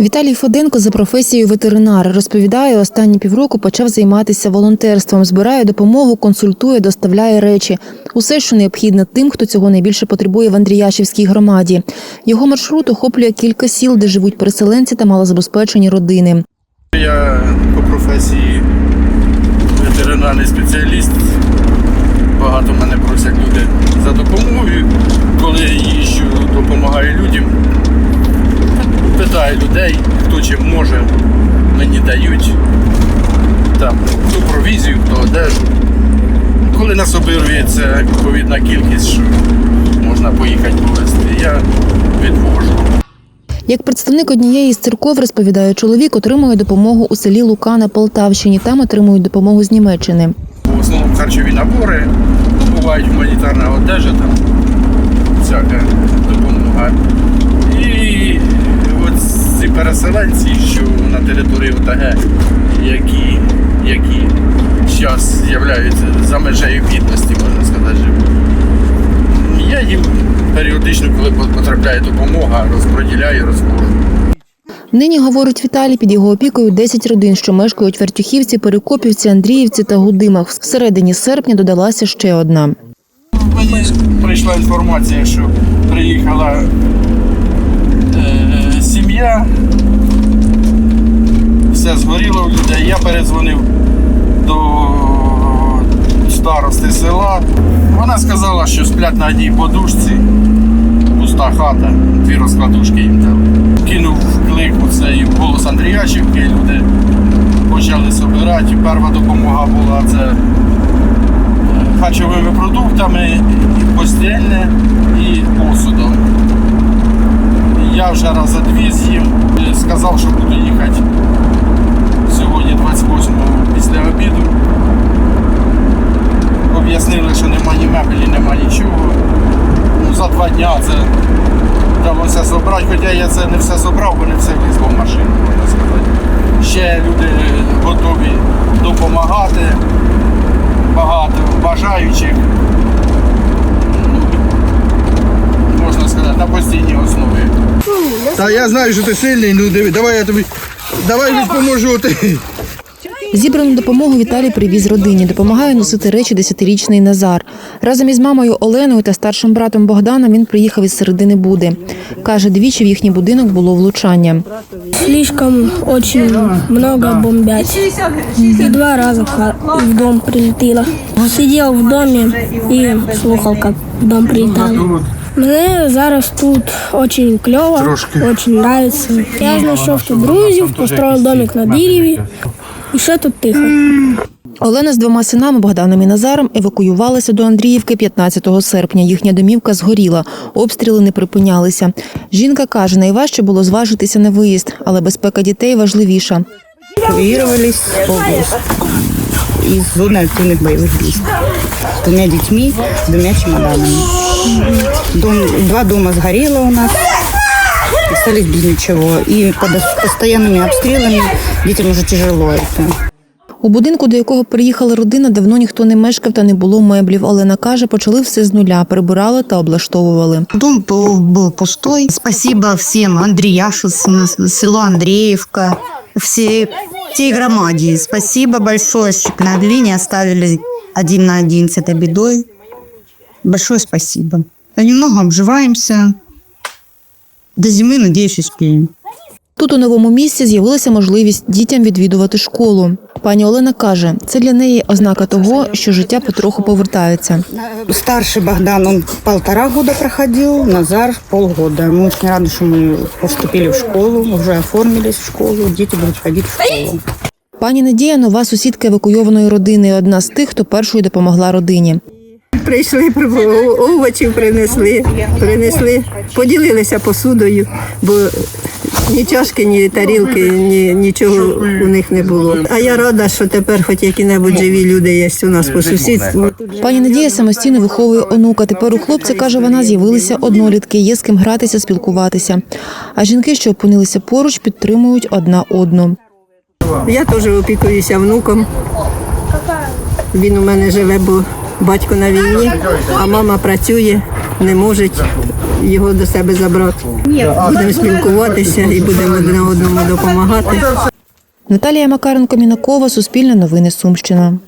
Віталій Фоденко за професією ветеринар розповідає, останні півроку почав займатися волонтерством, збирає допомогу, консультує, доставляє речі. Усе, що необхідне тим, хто цього найбільше потребує в Андріяшівській громаді. Його маршрут охоплює кілька сіл, де живуть переселенці та малозабезпечені родини. Я по професії ветеринарний спеціаліст. Багато мене просять люди за допомогою. Коли я їжджу, допомагаю людям. Людей, хто чим може, мені дають там хто провізію, хто одежу. Коли нас обірується відповідна кількість, що можна поїхати повезти, я відвожу. Як представник однієї з церков розповідає, чоловік отримує допомогу у селі Лука на Полтавщині. Там отримують допомогу з Німеччини. В основному харчові набори, ну, бувають гуманітарна одежа, там всяка допомога. Переселенці, що на території ОТГ, які, які зараз з'являються за межею бідності, можна сказати, живуть. Я їм періодично, коли потрапляє допомога, розподіляю, розвожу. Нині, говорить Віталій, під його опікою 10 родин, що мешкають в Вертюхівці, Перекопівці, Андріївці та Гудимах. В середині серпня додалася ще одна. Мені прийшла інформація, що приїхала е, сім'я, все згоріло в людей. Я передзвонив до старости села. Вона сказала, що сплять на одній подушці, пуста хата, дві розкладушки їм дали. Кинув клик у цей голос Андріяшівки, люди почали збирати. Перша допомога була це харчовими продуктами, і постільне і посудом. Я вже раз за дві з'їв, е, сказав, що буду їхати 28-го після обіду. Об'яснили, що нема ні мебелі, нема нічого. Ну, за два дня це вдалося зібрати, хоча я це не все зібрав, бо не все влізло в машину, можна сказати. Ще люди готові допомагати багато бажаючих, ну, можна сказати, на постійній основі. Та я знаю, що ти сильний, ну диви, давай я тобі. Давай допоможу ти. Зібрану допомогу Віталій привіз родині. Допомагає носити речі десятирічний Назар. Разом із мамою Оленою та старшим братом Богданом він приїхав із середини Буди. Каже, двічі в їхній будинок було влучання. Слишком очень много бомбят. И два раза в дом прилетело. Сидел в доме и слухал, как в дом прилетало. Мне зараз тут очень клево, очень нравится. Я знайшов тут друзів, построил домик на дереві. І ще тут тихо. Олена з двома синами Богданом і Назаром евакуювалася до Андріївки 15 серпня. Їхня домівка згоріла, обстріли не припинялися. Жінка каже, найважче було зважитися на виїзд, але безпека дітей важливіша. эвакуировались в область из зоны активных боевых действий. С двумя детьми, с двумя чемоданами. Дом, два дома сгорело у нас, остались без ничего. И под постоянными обстрелами детям уже тяжело это. У будинку, до якого приїхала родина, давно ніхто не мешкав та не було меблів. Олена каже, почали все з нуля, прибирали та облаштовували. Дом был был пустой. Спасибо всем Андреяшевцам, село Андреевка, всей, всей громаде. Спасибо большое, что на не оставили один на один с этой бедой. Большое спасибо. Да Немного обживаемся. До зимы, надеюсь, успеем. Тут у новому місці з'явилася можливість дітям відвідувати школу. Пані Олена каже, це для неї ознака того, що життя потроху повертається. Старший Богдан, он полтора года проходил, Назар полгода. Мы очень рады, что мы поступили в школу, уже оформились в школу, дети будут ходить в школу. Пані Надія нова сусідка евакуйованої родини, одна з тих, хто першою допомогла родині. Прийшли, при- овочів принесли, принесли, поділилися посудою, бо ні чашки, ні тарілки, ні, нічого у них не було. А я рада, що тепер хоч які-небудь живі люди є у нас по сусідству. Пані Надія самостійно виховує онука. Тепер у хлопця, каже вона, з'явилися однолітки, є з ким гратися, спілкуватися. А жінки, що опинилися поруч, підтримують одна одну. Я теж опікуюся внуком. Він у мене живе, бо батько на війні, а мама працює, не може його до себе забрати. Будемо спілкуватися і будемо одне одному допомагати. Наталія Макаренко Мінакова, Суспільне новини Сумщина.